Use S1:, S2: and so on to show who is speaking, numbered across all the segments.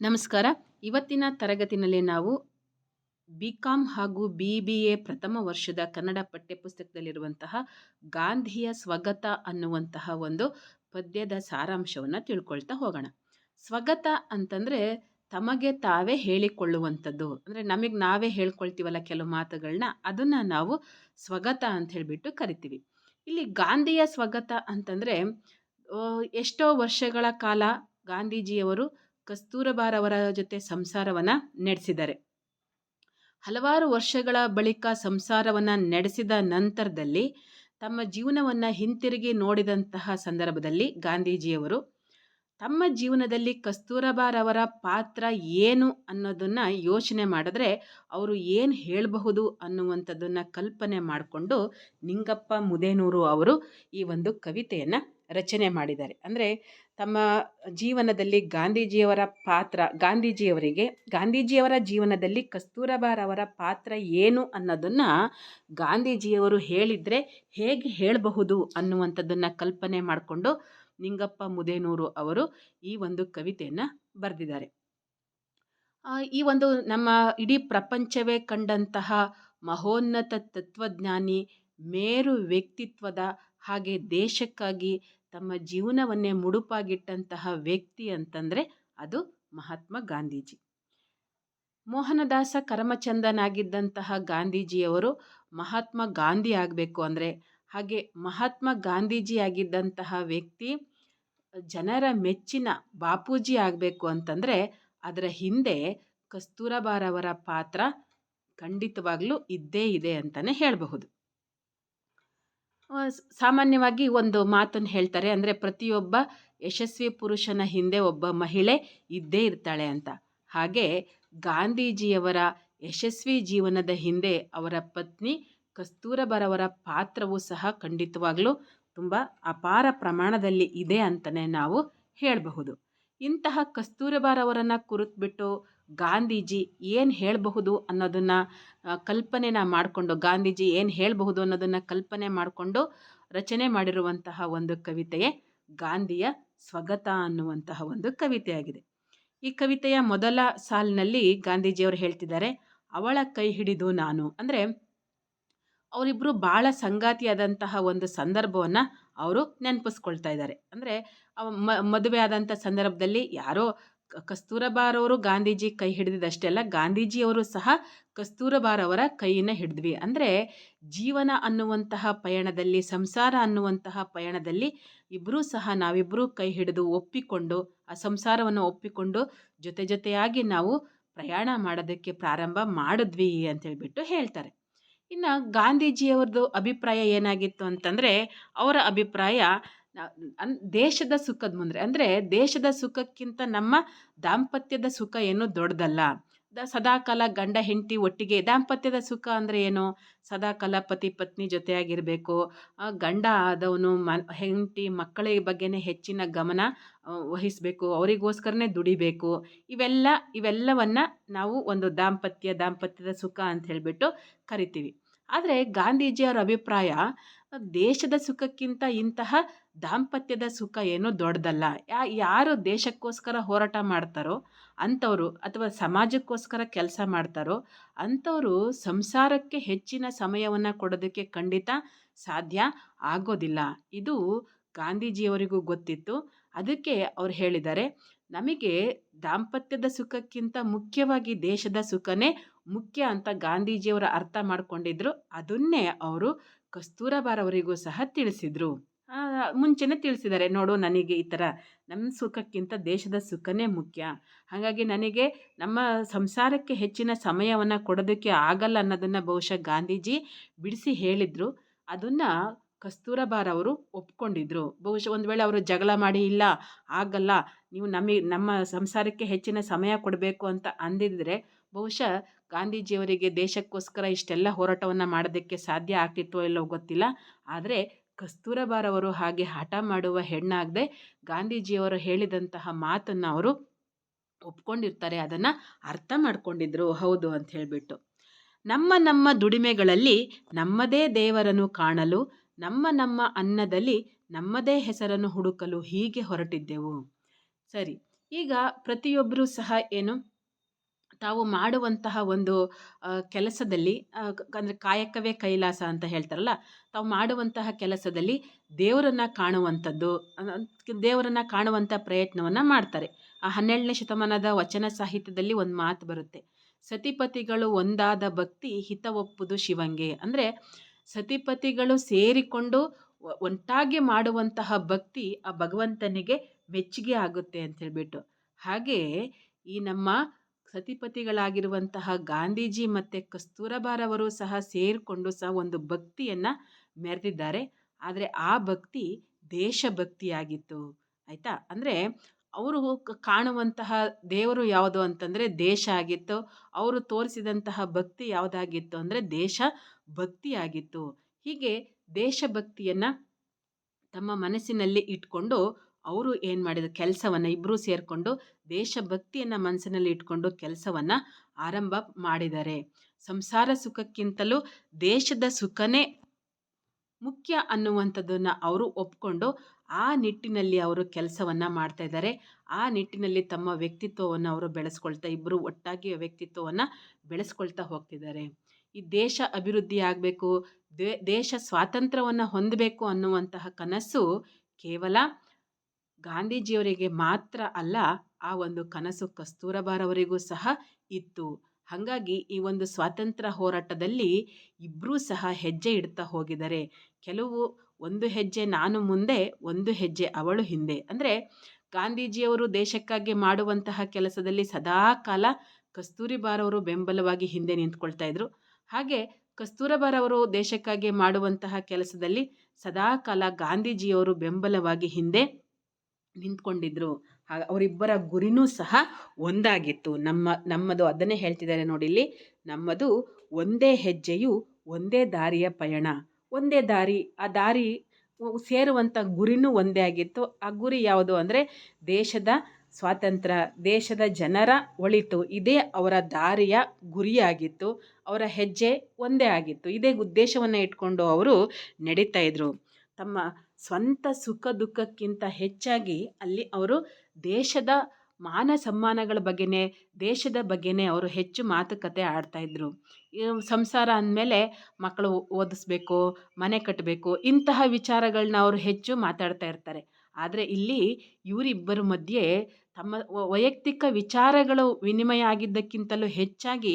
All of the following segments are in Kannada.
S1: ನಮಸ್ಕಾರ. ಇವತ್ತಿನ ತರಗತಿನಲ್ಲಿ ನಾವು ಬಿ ಕಾಮ್ ಹಾಗೂ ಬಿ ಬಿ ಎ ಪ್ರಥಮ ವರ್ಷದ ಕನ್ನಡ ಪಠ್ಯಪುಸ್ತಕದಲ್ಲಿರುವಂತಹ ಗಾಂಧಿಯ ಸ್ವಗತ ಅನ್ನುವಂತಹ ಒಂದು ಪದ್ಯದ ಸಾರಾಂಶವನ್ನು ತಿಳ್ಕೊಳ್ತಾ ಹೋಗೋಣ. ಸ್ವಗತ ಅಂತಂದರೆ ತಮಗೆ ತಾವೇ ಹೇಳಿಕೊಳ್ಳುವಂಥದ್ದು. ಅಂದರೆ ನಮಗೆ ನಾವೇ ಹೇಳ್ಕೊಳ್ತೀವಲ್ಲ ಕೆಲವು ಮಾತುಗಳನ್ನ ಅದನ್ನು ನಾವು ಸ್ವಗತ ಅಂತ ಹೇಳಿಬಿಟ್ಟು ಕರಿತೀವಿ. ಇಲ್ಲಿ ಗಾಂಧಿಯ ಸ್ವಗತ ಅಂತಂದರೆ ಎಷ್ಟೋ ವರ್ಷಗಳ ಕಾಲ ಗಾಂಧೀಜಿಯವರು ಕಸ್ತೂರಬಾರವರ ಜೊತೆ ಸಂಸಾರವನ್ನು ನಡೆಸಿದ್ದಾರೆ. ಹಲವಾರು ವರ್ಷಗಳ ಬಳಿಕ ಸಂಸಾರವನ್ನು ನಡೆಸಿದ ನಂತರದಲ್ಲಿ ತಮ್ಮ ಜೀವನವನ್ನು ಹಿಂತಿರುಗಿ ನೋಡಿದಂತಹ ಸಂದರ್ಭದಲ್ಲಿ ಗಾಂಧೀಜಿಯವರು, ತಮ್ಮ ಜೀವನದಲ್ಲಿ ಕಸ್ತೂರಬಾರವರ ಪಾತ್ರ ಏನು ಅನ್ನೋದನ್ನು ಯೋಚನೆ ಮಾಡಿದ್ರೆ ಅವರು ಏನು ಹೇಳಬಹುದು ಅನ್ನುವಂಥದ್ದನ್ನು ಕಲ್ಪನೆ ಮಾಡಿಕೊಂಡು ನಿಂಗಪ್ಪ ಮುದೇನೂರು ಅವರು ಈ ಒಂದು ಕವಿತೆಯನ್ನು ರಚನೆ ಮಾಡಿದ್ದಾರೆ. ಅಂದರೆ ತಮ್ಮ ಜೀವನದಲ್ಲಿ ಗಾಂಧೀಜಿಯವರ ಪಾತ್ರ, ಗಾಂಧೀಜಿಯವರಿಗೆ, ಗಾಂಧೀಜಿಯವರ ಜೀವನದಲ್ಲಿ ಕಸ್ತೂರಬಾರವರ ಪಾತ್ರ ಏನು ಅನ್ನೋದನ್ನು ಗಾಂಧೀಜಿಯವರು ಹೇಳಿದರೆ ಹೇಗೆ ಹೇಳಬಹುದು ಅನ್ನುವಂಥದ್ದನ್ನು ಕಲ್ಪನೆ ಮಾಡಿಕೊಂಡು ನಿಂಗಪ್ಪ ಮುದೇನೂರು ಅವರು ಈ ಒಂದು ಕವಿತೆಯನ್ನು ಬರೆದಿದ್ದಾರೆ. ಈ ಒಂದು ನಮ್ಮ ಇಡೀ ಪ್ರಪಂಚವೇ ಕಂಡಂತಹ ಮಹೋನ್ನತ ತತ್ವಜ್ಞಾನಿ ಮೇರು ವ್ಯಕ್ತಿತ್ವದ ಹಾಗೆ ದೇಶಕ್ಕಾಗಿ ತಮ್ಮ ಜೀವನವನ್ನೇ ಮುಡುಪಾಗಿಟ್ಟಂತಹ ವ್ಯಕ್ತಿ ಅಂತಂದರೆ ಅದು ಮಹಾತ್ಮ ಗಾಂಧೀಜಿ. ಮೋಹನದಾಸ ಕರಮಚಂದನಾಗಿದ್ದಂತಹ ಗಾಂಧೀಜಿಯವರು ಮಹಾತ್ಮ ಗಾಂಧಿ ಆಗಬೇಕು ಅಂದರೆ ಹಾಗೆ ಮಹಾತ್ಮ ಗಾಂಧೀಜಿ ಆಗಿದ್ದಂತಹ ವ್ಯಕ್ತಿ ಜನರ ಮೆಚ್ಚಿನ ಬಾಪೂಜಿ ಆಗಬೇಕು ಅಂತಂದರೆ ಅದರ ಹಿಂದೆ ಕಸ್ತೂರಬಾರವರ ಪಾತ್ರ ಖಂಡಿತವಾಗ್ಲೂ ಇದ್ದೇ ಇದೆ ಅಂತಲೇ ಹೇಳಬಹುದು. ಸಾಮಾನ್ಯವಾಗಿ ಒಂದು ಮಾತನ್ನು ಹೇಳ್ತಾರೆ ಅಂದರೆ ಪ್ರತಿಯೊಬ್ಬ ಯಶಸ್ವಿ ಪುರುಷನ ಹಿಂದೆ ಒಬ್ಬ ಮಹಿಳೆ ಇದ್ದೇ ಇರ್ತಾಳೆ ಅಂತ. ಹಾಗೆ ಗಾಂಧೀಜಿಯವರ ಯಶಸ್ವಿ ಜೀವನದ ಹಿಂದೆ ಅವರ ಪತ್ನಿ ಕಸ್ತೂರಬರವರ ಪಾತ್ರವು ಸಹ ಖಂಡಿತವಾಗಲೂ ತುಂಬ ಅಪಾರ ಪ್ರಮಾಣದಲ್ಲಿ ಇದೆ ಅಂತಲೇ ನಾವು ಹೇಳಬಹುದು. ಇಂತಹ ಕಸ್ತೂರಬಾರವರನ್ನು ಕುರಿತುಬಿಟ್ಟು ಗಾಂಧೀಜಿ ಏನು ಹೇಳಬಹುದು ಅನ್ನೋದನ್ನು ಕಲ್ಪನೆನ ಮಾಡಿಕೊಂಡು, ಗಾಂಧೀಜಿ ಏನು ಹೇಳಬಹುದು ಅನ್ನೋದನ್ನು ಕಲ್ಪನೆ ಮಾಡಿಕೊಂಡು ರಚನೆ ಮಾಡಿರುವಂತಹ ಒಂದು ಕವಿತೆಯೇ ಗಾಂಧಿಯ ಸ್ವಗತ ಅನ್ನುವಂತಹ ಒಂದು ಕವಿತೆಯಾಗಿದೆ. ಈ ಕವಿತೆಯ ಮೊದಲ ಸಾಲಿನಲ್ಲಿ ಗಾಂಧೀಜಿಯವರು ಹೇಳ್ತಿದ್ದಾರೆ, ಅವಳ ಕೈ ಹಿಡಿದು ನಾನು. ಅಂದರೆ ಅವರಿಬ್ಬರು ಭಾಳ ಸಂಗಾತಿಯಾದಂತಹ ಒಂದು ಸಂದರ್ಭವನ್ನು ಅವರು ನೆನಪಿಸ್ಕೊಳ್ತಾ ಇದ್ದಾರೆ. ಅಂದರೆ ಮದುವೆ ಆದಂಥ ಸಂದರ್ಭದಲ್ಲಿ ಯಾರೋ ಕಸ್ತೂರಬಾರವರು ಗಾಂಧೀಜಿ ಕೈ ಹಿಡಿದಿದ್ದಷ್ಟೇ ಅಲ್ಲ, ಗಾಂಧೀಜಿಯವರು ಸಹ ಕಸ್ತೂರಬಾರವರ ಕೈಯನ್ನು ಹಿಡಿದ್ವಿ. ಅಂದರೆ ಜೀವನ ಅನ್ನುವಂತಹ ಪಯಣದಲ್ಲಿ, ಸಂಸಾರ ಅನ್ನುವಂತಹ ಪಯಣದಲ್ಲಿ ಇಬ್ಬರೂ ಸಹ ನಾವಿಬ್ಬರೂ ಕೈ ಹಿಡಿದು ಒಪ್ಪಿಕೊಂಡು, ಆ ಸಂಸಾರವನ್ನು ಒಪ್ಪಿಕೊಂಡು ಜೊತೆ ಜೊತೆಯಾಗಿ ನಾವು ಪ್ರಯಾಣ ಮಾಡೋದಕ್ಕೆ ಪ್ರಾರಂಭ ಮಾಡಿದ್ವಿ ಅಂತೇಳ್ಬಿಟ್ಟು ಹೇಳ್ತಾರೆ. ಇನ್ನು ಗಾಂಧೀಜಿಯವ್ರದ್ದು ಅಭಿಪ್ರಾಯ ಏನಾಗಿತ್ತು ಅಂತಂದರೆ, ಅವರ ಅಭಿಪ್ರಾಯ ಅನ್, ದೇಶದ ಸುಖದ ಮುಂದೆ ಅಂದರೆ ದೇಶದ ಸುಖಕ್ಕಿಂತ ನಮ್ಮ ದಾಂಪತ್ಯದ ಸುಖ ಏನು ದೊಡ್ಡದಲ್ಲ. ದ ಸದಾಕಾಲ ಗಂಡ ಹೆಂಡತಿ ಒಟ್ಟಿಗೆ, ದಾಂಪತ್ಯದ ಸುಖ ಅಂದರೆ ಏನು? ಸದಾಕಾಲ ಪತಿ ಪತ್ನಿ ಜೊತೆಯಾಗಿರಬೇಕು. ಗಂಡ ಆದವನು ಮ ಹೆಂಡತಿ ಮಕ್ಕಳ ಬಗ್ಗೆನೇ ಹೆಚ್ಚಿನ ಗಮನ ವಹಿಸಬೇಕು. ಅವರಿಗೋಸ್ಕರನೇ ದುಡಿಬೇಕು. ಇವೆಲ್ಲ, ಇವೆಲ್ಲವನ್ನು ನಾವು ಒಂದು ದಾಂಪತ್ಯ, ದಾಂಪತ್ಯದ ಸುಖ ಅಂತ ಹೇಳಿಬಿಟ್ಟು ಕರಿತೀವಿ. ಆದರೆ ಗಾಂಧೀಜಿಯವರ ಅಭಿಪ್ರಾಯ, ದೇಶದ ಸುಖಕ್ಕಿಂತ ಇಂತಹ ದಾಂಪತ್ಯದ ಸುಖ ಏನೂ ದೊಡ್ಡದಲ್ಲ. ಯಾ, ಯಾರು ದೇಶಕ್ಕೋಸ್ಕರ ಹೋರಾಟ ಮಾಡ್ತಾರೋ, ಅಂಥವರು ಅಥವಾ ಸಮಾಜಕ್ಕೋಸ್ಕರ ಕೆಲಸ ಮಾಡ್ತಾರೋ, ಅಂಥವರು ಸಂಸಾರಕ್ಕೆ ಹೆಚ್ಚಿನ ಸಮಯವನ್ನು ಕೊಡೋದಕ್ಕೆ ಖಂಡಿತ ಸಾಧ್ಯ ಆಗೋದಿಲ್ಲ. ಇದು ಗಾಂಧೀಜಿಯವರಿಗೂ ಗೊತ್ತಿತ್ತು. ಅದಕ್ಕೆ ಅವ್ರು ಹೇಳಿದ್ದಾರೆ, ನಮಗೆ ದಾಂಪತ್ಯದ ಸುಖಕ್ಕಿಂತ ಮುಖ್ಯವಾಗಿ ದೇಶದ ಸುಖನೇ ಮುಖ್ಯ ಅಂತ ಗಾಂಧೀಜಿಯವರು ಅರ್ಥ ಮಾಡಿಕೊಂಡಿದ್ರು. ಅದನ್ನೇ ಅವರು ಕಸ್ತೂರಬಾರವರಿಗೂ ಸಹ ತಿಳಿಸಿದರು. ಮುಂಚೆನೇ ತಿಳಿಸಿದ್ದಾರೆ ನೋಡು, ನನಗೆ ಈ ಥರ ನಮ್ಮ ಸುಖಕ್ಕಿಂತ ದೇಶದ ಸುಖನೇ ಮುಖ್ಯ. ಹಾಗಾಗಿ ನನಗೆ ನಮ್ಮ ಸಂಸಾರಕ್ಕೆ ಹೆಚ್ಚಿನ ಸಮಯವನ್ನು ಕೊಡೋದಕ್ಕೆ ಆಗಲ್ಲ ಅನ್ನೋದನ್ನು ಬಹುಶಃ ಗಾಂಧೀಜಿ ಬಿಡಿಸಿ ಹೇಳಿದರು. ಅದನ್ನು ಕಸ್ತೂರಬಾರವರು ಒಪ್ಕೊಂಡಿದ್ರು. ಬಹುಶಃ ಒಂದು ವೇಳೆ ಅವರು ಜಗಳ ಮಾಡಿ, ಇಲ್ಲ, ಆಗಲ್ಲ, ನೀವು ನಮಗೆ ನಮ್ಮ ಸಂಸಾರಕ್ಕೆ ಹೆಚ್ಚಿನ ಸಮಯ ಕೊಡಬೇಕು ಅಂತ ಅಂದಿದ್ದರೆ ಬಹುಶಃ ಗಾಂಧೀಜಿಯವರಿಗೆ ದೇಶಕ್ಕೋಸ್ಕರ ಇಷ್ಟೆಲ್ಲ ಹೋರಾಟವನ್ನು ಮಾಡೋದಕ್ಕೆ ಸಾಧ್ಯ ಆಗ್ತಿತ್ತೋ ಇಲ್ಲೋ ಗೊತ್ತಿಲ್ಲ. ಆದರೆ ಕಸ್ತೂರಬಾರವರು ಹಾಗೆ ಹಠ ಮಾಡುವ ಹೆಣ್ಣಾಗದೆ ಗಾಂಧೀಜಿಯವರು ಹೇಳಿದಂತಹ ಮಾತನ್ನು ಅವರು ಒಪ್ಕೊಂಡಿರ್ತಾರೆ, ಅದನ್ನು ಅರ್ಥ ಮಾಡ್ಕೊಂಡಿದ್ರು. ಹೌದು ಅಂತ ಹೇಳಿಬಿಟ್ಟು. ನಮ್ಮ ನಮ್ಮ ದುಡಿಮೆಗಳಲ್ಲಿ ನಮ್ಮದೇ ದೇವರನ್ನು ಕಾಣಲು, ನಮ್ಮ ನಮ್ಮ ಅನ್ನದಲ್ಲಿ ನಮ್ಮದೇ ಹೆಸರನ್ನು ಹುಡುಕಲು ಹೀಗೆ ಹೊರಟಿದ್ದೆವು. ಸರಿ, ಈಗ ಪ್ರತಿಯೊಬ್ಬರೂ ಸಹ ಏನು? ತಾವು ಮಾಡುವಂತಹ ಒಂದು ಕೆಲಸದಲ್ಲಿ ಅಂದರೆ ಕಾಯಕವೇ ಕೈಲಾಸ ಅಂತ ಹೇಳ್ತಾರಲ್ಲ, ತಾವು ಮಾಡುವಂತಹ ಕೆಲಸದಲ್ಲಿ ದೇವರನ್ನ ಕಾಣುವಂಥದ್ದು ದೇವರನ್ನ ಕಾಣುವಂಥ ಪ್ರಯತ್ನವನ್ನು ಮಾಡ್ತಾರೆ. ಆ ಹನ್ನೆರಡನೇ ಶತಮಾನದ ವಚನ ಸಾಹಿತ್ಯದಲ್ಲಿ ಒಂದು ಮಾತು ಬರುತ್ತೆ, ಸತಿಪತಿಗಳು ಒಂದಾದ ಭಕ್ತಿ ಹಿತ ಒಪ್ಪುದು ಶಿವಂಗೆ. ಅಂದರೆ ಸತಿಪತಿಗಳು ಸೇರಿಕೊಂಡು ಒಂಟಾಗಿ ಮಾಡುವಂತಹ ಭಕ್ತಿ ಆ ಭಗವಂತನಿಗೆ ಮೆಚ್ಚುಗೆ ಆಗುತ್ತೆ ಅಂತ ಹೇಳ್ಬಿಟ್ಟು. ಹಾಗೆ ಈ ನಮ್ಮ ಸತಿಪತಿಗಳಾಗಿರುವಂತಹ ಗಾಂಧೀಜಿ ಮತ್ತು ಕಸ್ತೂರಬಾರವರು ಸಹ ಸೇರಿಕೊಂಡು ಸಹ ಒಂದು ಭಕ್ತಿಯನ್ನು ಮೆರೆದಿದ್ದಾರೆ. ಆದರೆ ಆ ಭಕ್ತಿ ದೇಶಭಕ್ತಿಯಾಗಿತ್ತು. ಆಯಿತಾ? ಅಂದರೆ ಅವರು ಕಾಣುವಂತಹ ದೇವರು ಯಾವುದು ಅಂತಂದರೆ ದೇಶ ಆಗಿತ್ತು. ಅವರು ತೋರಿಸಿದಂತಹ ಭಕ್ತಿ ಯಾವುದಾಗಿತ್ತು ಅಂದರೆ ದೇಶ ಭಕ್ತಿಯಾಗಿತ್ತು. ಹೀಗೆ ದೇಶಭಕ್ತಿಯನ್ನು ತಮ್ಮ ಮನಸ್ಸಿನಲ್ಲಿ ಇಟ್ಕೊಂಡು ಅವರು ಏನು ಮಾಡಿದ ಕೆಲಸವನ್ನು ಇಬ್ಬರೂ ಸೇರಿಕೊಂಡು ದೇಶಭಕ್ತಿಯನ್ನು ಮನಸ್ಸಿನಲ್ಲಿ ಇಟ್ಕೊಂಡು ಕೆಲಸವನ್ನು ಆರಂಭ ಮಾಡಿದ್ದಾರೆ ಸಂಸಾರ ಸುಖಕ್ಕಿಂತಲೂ ದೇಶದ ಸುಖನೇ ಮುಖ್ಯ ಅನ್ನುವಂಥದ್ದನ್ನು ಅವರು ಒಪ್ಕೊಂಡು ಆ ನಿಟ್ಟಿನಲ್ಲಿ ಅವರು ಕೆಲಸವನ್ನು ಮಾಡ್ತಾ ಆ ನಿಟ್ಟಿನಲ್ಲಿ ತಮ್ಮ ವ್ಯಕ್ತಿತ್ವವನ್ನು ಅವರು ಬೆಳೆಸ್ಕೊಳ್ತಾ ಇಬ್ಬರು ಒಟ್ಟಾಗಿ ವ್ಯಕ್ತಿತ್ವವನ್ನು ಬೆಳೆಸ್ಕೊಳ್ತಾ ಹೋಗ್ತಿದ್ದಾರೆ. ಈ ದೇಶ ಅಭಿವೃದ್ಧಿ ಆಗಬೇಕು ದೇಶ ಸ್ವಾತಂತ್ರ್ಯವನ್ನು ಹೊಂದಬೇಕು ಅನ್ನುವಂತಹ ಕನಸು ಕೇವಲ ಗಾಂಧೀಜಿಯವರಿಗೆ ಮಾತ್ರ ಅಲ್ಲ, ಆ ಒಂದು ಕನಸು ಕಸ್ತೂರಬಾರವರಿಗೂ ಸಹ ಇತ್ತು. ಹಾಗಾಗಿ ಈ ಒಂದು ಸ್ವಾತಂತ್ರ್ಯ ಹೋರಾಟದಲ್ಲಿ ಇಬ್ಬರೂ ಸಹ ಹೆಜ್ಜೆ ಇಡ್ತಾ ಹೋಗಿದ್ದಾರೆ. ಕೆಲವು ಒಂದು ಹೆಜ್ಜೆ ನಾನು ಮುಂದೆ, ಒಂದು ಹೆಜ್ಜೆ ಅವಳು ಹಿಂದೆ. ಅಂದರೆ ಗಾಂಧೀಜಿಯವರು ದೇಶಕ್ಕಾಗಿ ಮಾಡುವಂತಹ ಕೆಲಸದಲ್ಲಿ ಸದಾ ಕಾಲ ಕಸ್ತೂರಿಬಾರವರು ಬೆಂಬಲವಾಗಿ ಹಿಂದೆ ನಿಂತ್ಕೊಳ್ತಾ ಇದ್ರು. ಹಾಗೆ ಕಸ್ತೂರಬಾರವರು ದೇಶಕ್ಕಾಗಿ ಮಾಡುವಂತಹ ಕೆಲಸದಲ್ಲಿ ಸದಾ ಕಾಲ ಗಾಂಧೀಜಿಯವರು ಬೆಂಬಲವಾಗಿ ಹಿಂದೆ ನಿಂತ್ಕೊಂಡಿದ್ರು. ಹಾಗ ಅವರಿಬ್ಬರ ಗುರಿನೂ ಸಹ ಒಂದಾಗಿತ್ತು. ನಮ್ಮ, ನಮ್ಮದು ಅದನ್ನೇ ಹೇಳ್ತಿದ್ದಾರೆ ನೋಡಿ ಇಲ್ಲಿ ನಮ್ಮದು ಒಂದೇ ಹೆಜ್ಜೆಯು ಒಂದೇ ದಾರಿಯ ಪಯಣ. ಒಂದೇ ದಾರಿ, ಆ ದಾರಿ ಸೇರುವಂಥ ಗುರಿನೂ ಒಂದೇ ಆಗಿತ್ತು. ಆ ಗುರಿ ಯಾವುದು ಅಂದರೆ ದೇಶದ ಸ್ವಾತಂತ್ರ್ಯ, ದೇಶದ ಜನರ ಒಳಿತು. ಇದೇ ಅವರ ದಾರಿಯ ಗುರಿಯಾಗಿತ್ತು. ಅವರ ಹೆಜ್ಜೆ ಒಂದೇ ಆಗಿತ್ತು. ಇದೇ ಉದ್ದೇಶವನ್ನು ಇಟ್ಕೊಂಡು ಅವರು ನಡೀತಾ ಇದ್ರು. ತಮ್ಮ ಸ್ವಂತ ಸುಖ ದುಃಖಕ್ಕಿಂತ ಹೆಚ್ಚಾಗಿ ಅಲ್ಲಿ ಅವರು ದೇಶದ ಮಾನ ಸಮ್ಮಾನಗಳ ಬಗ್ಗೆನೇ, ದೇಶದ ಬಗ್ಗೆನೇ ಅವರು ಹೆಚ್ಚು ಮಾತುಕತೆ ಆಡ್ತಾ ಇದ್ರು. ಈ ಸಂಸಾರ ಅಂದಮೇಲೆ ಮಕ್ಕಳು ಓದಿಸ್ಬೇಕು, ಮನೆ ಕಟ್ಟಬೇಕು ಇಂತಹ ವಿಚಾರಗಳನ್ನ ಅವರು ಹೆಚ್ಚು ಮಾತಾಡ್ತಾ ಇರ್ತಾರೆ. ಆದರೆ ಇಲ್ಲಿ ಇವರಿಬ್ಬರ ಮಧ್ಯೆ ತಮ್ಮ ವೈಯಕ್ತಿಕ ವಿಚಾರಗಳು ವಿನಿಮಯ ಆಗಿದ್ದಕ್ಕಿಂತಲೂ ಹೆಚ್ಚಾಗಿ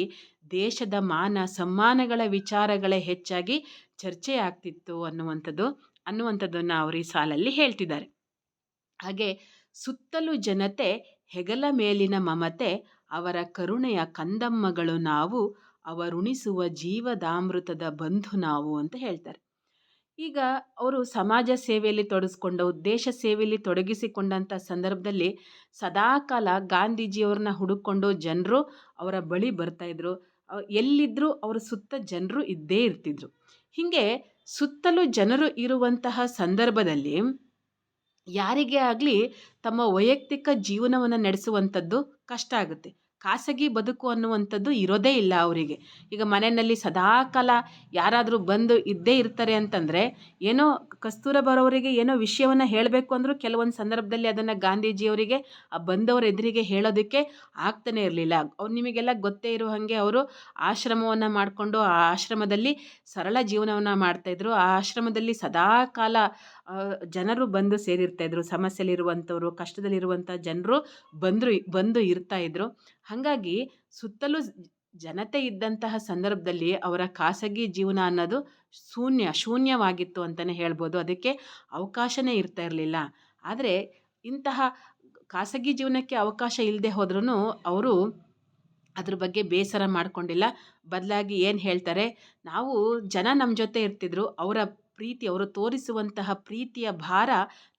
S1: ದೇಶದ ಮಾನ ಸಮ್ಮಾನಗಳ ವಿಚಾರಗಳೇ ಹೆಚ್ಚಾಗಿ ಚರ್ಚೆ ಆಗ್ತಿತ್ತು ಅನ್ನುವಂಥದ್ದು ಅನ್ನುವಂಥದ್ದನ್ನು ಅವರು ಈ ಸಾಲಲ್ಲಿ ಹೇಳ್ತಿದ್ದಾರೆ. ಹಾಗೆ ಸುತ್ತಲೂ ಜನತೆ, ಹೆಗಲ ಮೇಲಿನ ಮಮತೆ, ಅವರ ಕರುಣೆಯ ಕಂದಮ್ಮಗಳು ನಾವು, ಅವರುಣಿಸುವ ಜೀವದಾಮೃತದ ಬಂಧು ನಾವು ಅಂತ ಹೇಳ್ತಾರೆ. ಈಗ ಅವರು ಸಮಾಜ ಸೇವೆಯಲ್ಲಿ ತೊಡಗಿಸ್ಕೊಂಡ ದೇಶ ಸೇವೆಯಲ್ಲಿ ತೊಡಗಿಸಿಕೊಂಡಂಥ ಸಂದರ್ಭದಲ್ಲಿ ಸದಾಕಾಲ ಗಾಂಧೀಜಿಯವ್ರನ್ನ ಹುಡುಕೊಂಡು ಜನರು ಅವರ ಬಳಿ ಬರ್ತಾಯಿದ್ರು ಎಲ್ಲಿದ್ದರೂ ಅವರ ಸುತ್ತ ಜನರು ಇದ್ದೇ ಇರ್ತಿದ್ರು. ಹೀಗೆ ಸುತ್ತಲೂ ಜನರು ಇರುವಂತಹ ಸಂದರ್ಭದಲ್ಲಿ ಯಾರಿಗೇ ಆಗಲಿ ತಮ್ಮ ವೈಯಕ್ತಿಕ ಜೀವನವನ್ನು ನಡೆಸುವಂಥದ್ದು ಕಷ್ಟ ಆಗುತ್ತೆ. ಖಾಸಗಿ ಬದುಕು ಅನ್ನುವಂಥದ್ದು ಇರೋದೇ ಇಲ್ಲ ಅವರಿಗೆ. ಈಗ ಮನೆಯಲ್ಲಿ ಸದಾಕಾಲ ಯಾರಾದರೂ ಬಂದು ಇದ್ದೇ ಇರ್ತಾರೆ ಅಂತಂದರೆ ಏನೋ ಕಸ್ತೂರಬಾರವರಿಗೆ ಏನೋ ವಿಷಯವನ್ನು ಹೇಳಬೇಕು ಅಂದರೂ ಕೆಲವೊಂದು ಸಂದರ್ಭದಲ್ಲಿ ಅದನ್ನು ಗಾಂಧೀಜಿಯವರಿಗೆ, ಆ ಬಂದವರ ಎದುರಿಗೆ ಹೇಳೋದಕ್ಕೆ ಆಗ್ತಾನೆ ಇರಲಿಲ್ಲ. ಅವ್ರು ನಿಮಗೆಲ್ಲ ಗೊತ್ತೇ ಇರೋ ಹಾಗೆ ಅವರು ಆಶ್ರಮವನ್ನು ಮಾಡಿಕೊಂಡು ಆ ಆಶ್ರಮದಲ್ಲಿ ಸರಳ ಜೀವನವನ್ನು ಮಾಡ್ತಾಯಿದ್ರು ಆ ಆಶ್ರಮದಲ್ಲಿ ಸದಾಕಾಲ ಜನರು ಬಂದು ಸೇರಿರ್ತಾ ಇದ್ರು ಸಮಸ್ಯೆಯಲ್ಲಿರುವಂಥವ್ರು ಕಷ್ಟದಲ್ಲಿರುವಂಥ ಜನರು ಬಂದರು, ಬಂದು ಇರ್ತಾ ಇದ್ರು. ಹಾಗಾಗಿ ಸುತ್ತಲೂ ಜನತೆ ಇದ್ದಂತಹ ಸಂದರ್ಭದಲ್ಲಿ ಅವರ ಖಾಸಗಿ ಜೀವನ ಅನ್ನೋದು ಶೂನ್ಯ, ಶೂನ್ಯವಾಗಿತ್ತು ಅಂತಲೇ ಹೇಳ್ಬೋದು. ಅದಕ್ಕೆ ಅವಕಾಶನೇ ಇರ್ತಾ ಇರಲಿಲ್ಲ. ಆದರೆ ಇಂತಹ ಖಾಸಗಿ ಜೀವನಕ್ಕೆ ಅವಕಾಶ ಇಲ್ಲದೆ ಹೋದ್ರೂ ಅವರು ಅದ್ರ ಬಗ್ಗೆ ಬೇಸರ ಮಾಡಿಕೊಂಡಿಲ್ಲ. ಬದಲಾಗಿ ಏನು ಹೇಳ್ತಾರೆ, ನಾವು ಜನ ನಮ್ಮ ಜೊತೆ ಇರ್ತಿದ್ರು, ಅವರ ಪ್ರೀತಿ, ಅವರು ತೋರಿಸುವಂತಹ ಪ್ರೀತಿಯ ಭಾರ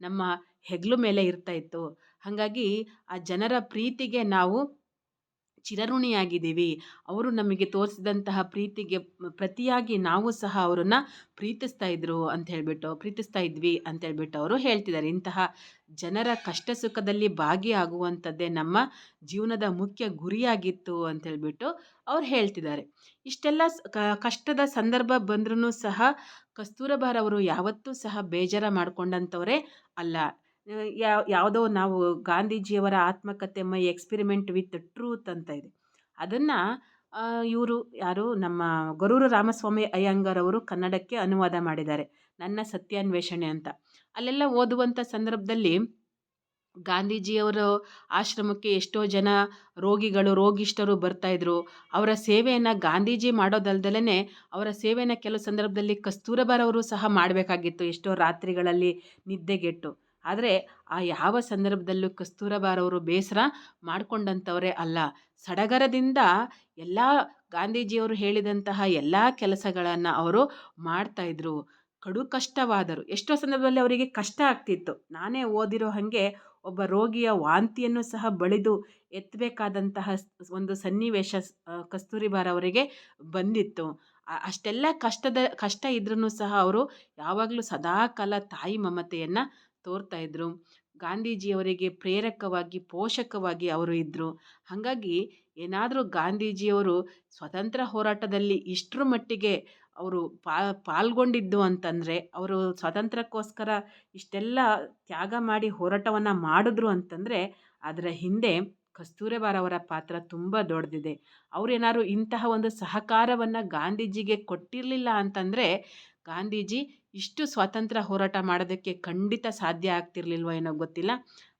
S1: ನಮ್ಮ ಹೆಗಲು ಮೇಲೆ ಇರ್ತಾ ಇತ್ತು. ಹಾಗಾಗಿ ಆ ಜನರ ಪ್ರೀತಿಗೆ ನಾವು ಚಿರಋಣಿಯಾಗಿದ್ದೀವಿ. ಅವರು ನಮಗೆ ತೋರಿಸಿದಂತಹ ಪ್ರೀತಿಗೆ ಪ್ರತಿಯಾಗಿ ನಾವು ಸಹ ಅವರನ್ನು ಪ್ರೀತಿಸ್ತಾ ಇದ್ರು ಅಂತ ಹೇಳಿಬಿಟ್ಟು, ಪ್ರೀತಿಸ್ತಾ ಇದ್ವಿ ಅಂತ ಹೇಳ್ಬಿಟ್ಟು ಅವರು ಹೇಳ್ತಿದ್ದಾರೆ. ಇಂತಹ ಜನರ ಕಷ್ಟ ಸುಖದಲ್ಲಿ ಭಾಗಿಯಾಗುವಂಥದ್ದೇ ನಮ್ಮ ಜೀವನದ ಮುಖ್ಯ ಗುರಿಯಾಗಿತ್ತು ಅಂತ ಹೇಳ್ಬಿಟ್ಟು ಅವ್ರು ಹೇಳ್ತಿದ್ದಾರೆ. ಇಷ್ಟೆಲ್ಲ ಕಷ್ಟದ ಸಂದರ್ಭ ಬಂದ್ರೂ ಸಹ ಕಸ್ತೂರಬಾರವರು ಯಾವತ್ತೂ ಸಹ ಬೇಜಾರ ಮಾಡ್ಕೊಂಡಂಥವರೇ ಅಲ್ಲ. ಯಾವ ಯಾವುದೋ ನಾವು ಗಾಂಧೀಜಿಯವರ ಆತ್ಮಕತೆ ಮೈ ಎಕ್ಸ್ಪಿರಿಮೆಂಟ್ ವಿತ್ ಟ್ರೂತ್ ಅಂತ ಇದೆ. ಅದನ್ನು ಇವರು ಯಾರು ನಮ್ಮ ಗೊರೂರು ರಾಮಸ್ವಾಮಿ ಅಯ್ಯಂಗಾರ್ ಅವರು ಕನ್ನಡಕ್ಕೆ ಅನುವಾದ ಮಾಡಿದ್ದಾರೆ, ನನ್ನ ಸತ್ಯಾನ್ವೇಷಣೆ ಅಂತ. ಅಲ್ಲೆಲ್ಲ ಓದುವಂಥ ಸಂದರ್ಭದಲ್ಲಿ ಗಾಂಧೀಜಿಯವರು ಆಶ್ರಮಕ್ಕೆ ಎಷ್ಟೋ ಜನ ರೋಗಿಗಳು, ರೋಗಿಷ್ಠರು ಬರ್ತಾಯಿದ್ರು ಅವರ ಸೇವೆಯನ್ನು ಗಾಂಧೀಜಿ ಮಾಡೋದಲ್ದಲೇ ಅವರ ಸೇವೆಯನ್ನು ಕೆಲವು ಸಂದರ್ಭದಲ್ಲಿ ಕಸ್ತೂರಬಾರವರು ಸಹ ಮಾಡಬೇಕಾಗಿತ್ತು. ಎಷ್ಟೋ ರಾತ್ರಿಗಳಲ್ಲಿ ನಿದ್ದೆಗೆಟ್ಟು. ಆದರೆ ಆ ಯಾವ ಸಂದರ್ಭದಲ್ಲೂ ಕಸ್ತೂರಬಾರವರು ಬೇಸರ ಮಾಡಿಕೊಂಡಂಥವರೇ ಅಲ್ಲ. ಸಡಗರದಿಂದ ಎಲ್ಲ ಗಾಂಧೀಜಿಯವರು ಹೇಳಿದಂತಹ ಎಲ್ಲ ಕೆಲಸಗಳನ್ನು ಅವರು ಮಾಡ್ತಾಯಿದ್ರು ಕಡು ಕಷ್ಟವಾದರು. ಎಷ್ಟೋ ಸಂದರ್ಭದಲ್ಲಿ ಅವರಿಗೆ ಕಷ್ಟ ಆಗ್ತಿತ್ತು. ನಾನೇ ಓದಿರೋ ಹಾಗೆ ಒಬ್ಬ ರೋಗಿಯ ವಾಂತಿಯನ್ನು ಸಹ ಬಳಿದು ಎತ್ತಬೇಕಾದಂತಹ ಒಂದು ಸನ್ನಿವೇಶ ಕಸ್ತೂರಿಬಾರ್ ಅವರಿಗೆ ಬಂದಿತ್ತು. ಅಷ್ಟೆಲ್ಲ ಕಷ್ಟದ, ಕಷ್ಟ ಇದ್ರೂ ಸಹ ಅವರು ಯಾವಾಗಲೂ ಸದಾಕಾಲ ತಾಯಿ ಮಮತೆಯನ್ನು ತೋರ್ತಾಯಿದ್ರು ಗಾಂಧೀಜಿಯವರಿಗೆ ಪ್ರೇರಕವಾಗಿ, ಪೋಷಕವಾಗಿ ಅವರು ಇದ್ದರು ಹಾಗಾಗಿ ಏನಾದರೂ ಗಾಂಧೀಜಿಯವರು ಸ್ವತಂತ್ರ ಹೋರಾಟದಲ್ಲಿ ಇಷ್ಟರ ಮಟ್ಟಿಗೆ ಅವರು ಪಾಲ್ಗೊಂಡಿದ್ದು ಅಂತಂದರೆ ಅವರು ಸ್ವಾತಂತ್ರ್ಯಕ್ಕೋಸ್ಕರ ಇಷ್ಟೆಲ್ಲ ತ್ಯಾಗ ಮಾಡಿ ಹೋರಾಟವನ್ನು ಮಾಡಿದ್ರು ಅಂತಂದರೆ ಅದರ ಹಿಂದೆ ಕಸ್ತೂರಬಾರವರ ಪಾತ್ರ ತುಂಬ ದೊಡ್ಡದಿದೆ. ಅವರೇನಾದ್ರು ಇಂತಹ ಒಂದು ಸಹಕಾರವನ್ನು ಗಾಂಧೀಜಿಗೆ ಕೊಟ್ಟಿರಲಿಲ್ಲ ಅಂತಂದರೆ ಗಾಂಧೀಜಿ ಇಷ್ಟು ಸ್ವಾತಂತ್ರ್ಯ ಹೋರಾಟ ಮಾಡೋದಕ್ಕೆ ಖಂಡಿತ ಸಾಧ್ಯ ಆಗ್ತಿರ್ಲಿಲ್ವ ಏನೋ ಗೊತ್ತಿಲ್ಲ.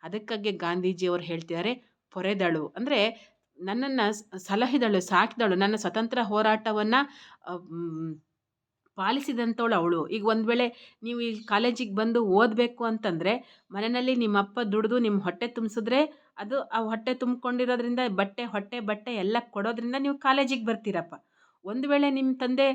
S1: ಅದಕ್ಕಾಗಿ ಗಾಂಧೀಜಿಯವರು ಹೇಳ್ತಿದ್ದಾರೆ, ಪೊರೆದಳು. ಅಂದರೆ ನನ್ನನ್ನು ಸಲಹಿದಳು, ಸಾಕಿದಳು, ನನ್ನ ಸ್ವತಂತ್ರ ಹೋರಾಟವನ್ನು ಪಾಲಿಸಿದಂಥವಳು ಅವಳು. ಈಗ ಒಂದು ವೇಳೆ ನೀವು ಈ ಕಾಲೇಜಿಗೆ ಬಂದು ಓದಬೇಕು ಅಂತಂದರೆ, ಮನೆಯಲ್ಲಿ ನಿಮ್ಮ ಅಪ್ಪ ದುಡಿದು ನಿಮ್ಮ ಹೊಟ್ಟೆ ತುಂಬಿಸಿದ್ರೆ, ಅದು ಆ ಹೊಟ್ಟೆ ತುಂಬಿಕೊಂಡಿರೋದ್ರಿಂದ ಬಟ್ಟೆ, ಹೊಟ್ಟೆ ಬಟ್ಟೆ ಎಲ್ಲ ಕೊಡೋದ್ರಿಂದ ನೀವು ಕಾಲೇಜಿಗೆ ಬರ್ತೀರಪ್ಪ. ಒಂದು ವೇಳೆ ನಿಮ್ಮ ತಂದೆ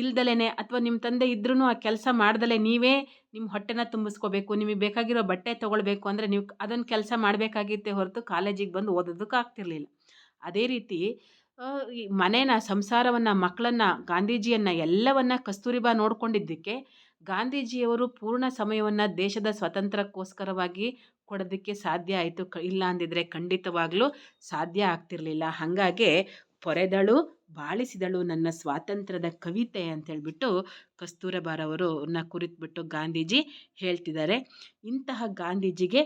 S1: ಇಲ್ದಲೇ ಅಥವಾ ನಿಮ್ಮ ತಂದೆ ಇದ್ರೂ ಆ ಕೆಲಸ ಮಾಡ್ದಲೇ ನೀವೇ ನಿಮ್ಮ ಹೊಟ್ಟೆನ ತುಂಬಿಸ್ಕೋಬೇಕು, ನಿಮಗೆ ಬೇಕಾಗಿರೋ ಬಟ್ಟೆ ತೊಗೊಳ್ಬೇಕು ಅಂದರೆ ನೀವು ಅದನ್ನು ಕೆಲಸ ಮಾಡಬೇಕಾಗಿತ್ತೆ ಹೊರತು ಕಾಲೇಜಿಗೆ ಬಂದು ಓದೋದಕ್ಕೆ ಆಗ್ತಿರ್ಲಿಲ್ಲ. ಅದೇ ರೀತಿ ಈ ಮನೇನ, ಸಂಸಾರವನ್ನು, ಮಕ್ಕಳನ್ನು, ಗಾಂಧೀಜಿಯನ್ನು ಎಲ್ಲವನ್ನು ಕಸ್ತೂರಿಬಾ ನೋಡಿಕೊಂಡಿದ್ದಕ್ಕೆ ಗಾಂಧೀಜಿಯವರು ಪೂರ್ಣ ಸಮಯವನ್ನು ದೇಶದ ಸ್ವಾತಂತ್ರ್ಯಕ್ಕೋಸ್ಕರವಾಗಿ ಕೊಡೋದಕ್ಕೆ ಸಾಧ್ಯ ಆಯಿತು. ಇಲ್ಲ ಅಂದಿದ್ರೆ ಖಂಡಿತವಾಗ್ಲೂ ಸಾಧ್ಯ ಆಗ್ತಿರಲಿಲ್ಲ. ಹಾಗಾಗಿ ಪೊರೆದಳು, ಬಾಳಿಸಿದಳು ನನ್ನ ಸ್ವಾತಂತ್ರ್ಯದ ಕವಿತೆ ಅಂತ ಹೇಳಿಬಿಟ್ಟು ಕಸ್ತೂರಬಾರವರನ್ನ ಕುರಿತುಬಿಟ್ಟು ಗಾಂಧೀಜಿ ಹೇಳ್ತಿದ್ದಾರೆ. ಇಂತಹ ಗಾಂಧೀಜಿಗೆ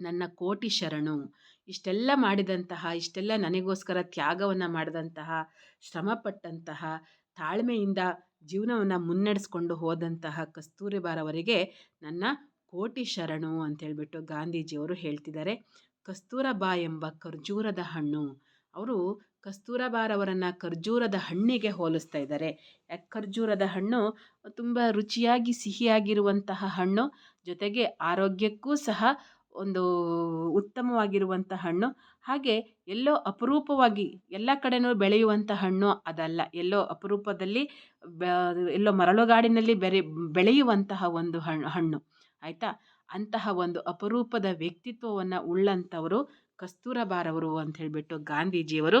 S1: ನನ್ನ ಕೋಟಿ ಶರಣು. ಇಷ್ಟೆಲ್ಲ ಮಾಡಿದಂತಹ, ಇಷ್ಟೆಲ್ಲ ನನಗೋಸ್ಕರ ತ್ಯಾಗವನ್ನು ಮಾಡಿದಂತಹ, ಶ್ರಮಪಟ್ಟಂತಹ, ತಾಳ್ಮೆಯಿಂದ ಜೀವನವನ್ನು ಮುನ್ನಡೆಸ್ಕೊಂಡು ಹೋದಂತಹ ಕಸ್ತೂರಿಬಾರವರಿಗೆ ನನ್ನ ಕೋಟಿ ಶರಣು ಅಂತ ಅಂತೇಳ್ಬಿಟ್ಟು ಗಾಂಧೀಜಿಯವರು ಹೇಳ್ತಿದ್ದಾರೆ. ಕಸ್ತೂರಬಾ ಎಂಬ ಖರ್ಜೂರದ ಹಣ್ಣು. ಅವರು ಕಸ್ತೂರಬಾರವರನ್ನು ಖರ್ಜೂರದ ಹಣ್ಣಿಗೆ ಹೋಲಿಸ್ತಾ ಇದ್ದಾರೆ. ಯಾಕೆ ಖರ್ಜೂರದ ಹಣ್ಣು? ತುಂಬ ರುಚಿಯಾಗಿ, ಸಿಹಿಯಾಗಿರುವಂತಹ ಹಣ್ಣು, ಜೊತೆಗೆ ಆರೋಗ್ಯಕ್ಕೂ ಸಹ ಒಂದು ಉತ್ತಮವಾಗಿರುವಂಥ ಹಣ್ಣು. ಹಾಗೆ ಎಲ್ಲೋ ಅಪರೂಪವಾಗಿ ಎಲ್ಲ ಕಡೆಯೂ ಬೆಳೆಯುವಂಥ ಹಣ್ಣು ಅದಲ್ಲ. ಎಲ್ಲೋ ಅಪರೂಪದಲ್ಲಿ ಎಲ್ಲೋ ಮರಳುಗಾಡಿನಲ್ಲಿ ಬೆರೆ, ಬೆಳೆಯುವಂತಹ ಒಂದು ಹಣ್ಣು. ಆಯಿತಾ? ಅಂತಹ ಒಂದು ಅಪರೂಪದ ವ್ಯಕ್ತಿತ್ವವನ್ನು ಉಳ್ಳಂಥವರು ಕಸ್ತೂರಬಾರವರು ಅಂತ ಹೇಳಿಬಿಟ್ಟು ಗಾಂಧೀಜಿಯವರು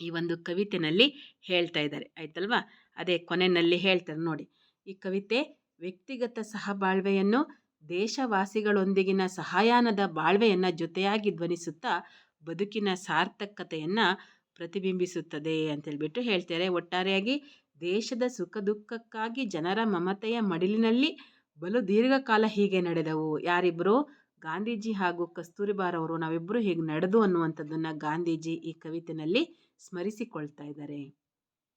S1: ಈ ಒಂದು ಕವಿತೆನಲ್ಲಿ ಹೇಳ್ತಾ ಇದ್ದಾರೆ. ಆಯ್ತಲ್ವಾ? ಅದೇ ಕೊನೆಯಲ್ಲಿ ಹೇಳ್ತಾರೆ ನೋಡಿ. ಈ ಕವಿತೆ, ವ್ಯಕ್ತಿಗತ ಸಹಬಾಳ್ವೆಯನ್ನು ದೇಶವಾಸಿಗಳೊಂದಿಗಿನ ಸಹಾಯಾನದ ಬಾಳ್ವೆಯನ್ನು ಜೊತೆಯಾಗಿ ಧ್ವನಿಸುತ್ತಾ ಬದುಕಿನ ಸಾರ್ಥಕತೆಯನ್ನು ಪ್ರತಿಬಿಂಬಿಸುತ್ತದೆ ಅಂತೇಳ್ಬಿಟ್ಟು ಹೇಳ್ತಾರೆ. ಒಟ್ಟಾರೆಯಾಗಿ ದೇಶದ ಸುಖ ದುಃಖಕ್ಕಾಗಿ ಜನರ ಮಮತೆಯ ಮಡಿಲಿನಲ್ಲಿ ಬಲು ದೀರ್ಘಕಾಲ ಹೀಗೆ ನಡೆದವು. ಯಾರಿಬ್ಬರು ಗಾಂಧೀಜಿ ಹಾಗೂ ಕಸ್ತೂರಿಬಾರವರು ನಾವಿಬ್ಬರು ಹೇಗೆ ನಡೆದು ಅನ್ನುವಂಥದ್ದನ್ನು ಗಾಂಧೀಜಿ ಈ ಕವಿತೆಯಲ್ಲಿ ಸ್ಮರಿಸಿಕೊಳ್ತಾ ಇದ್ದಾರೆ.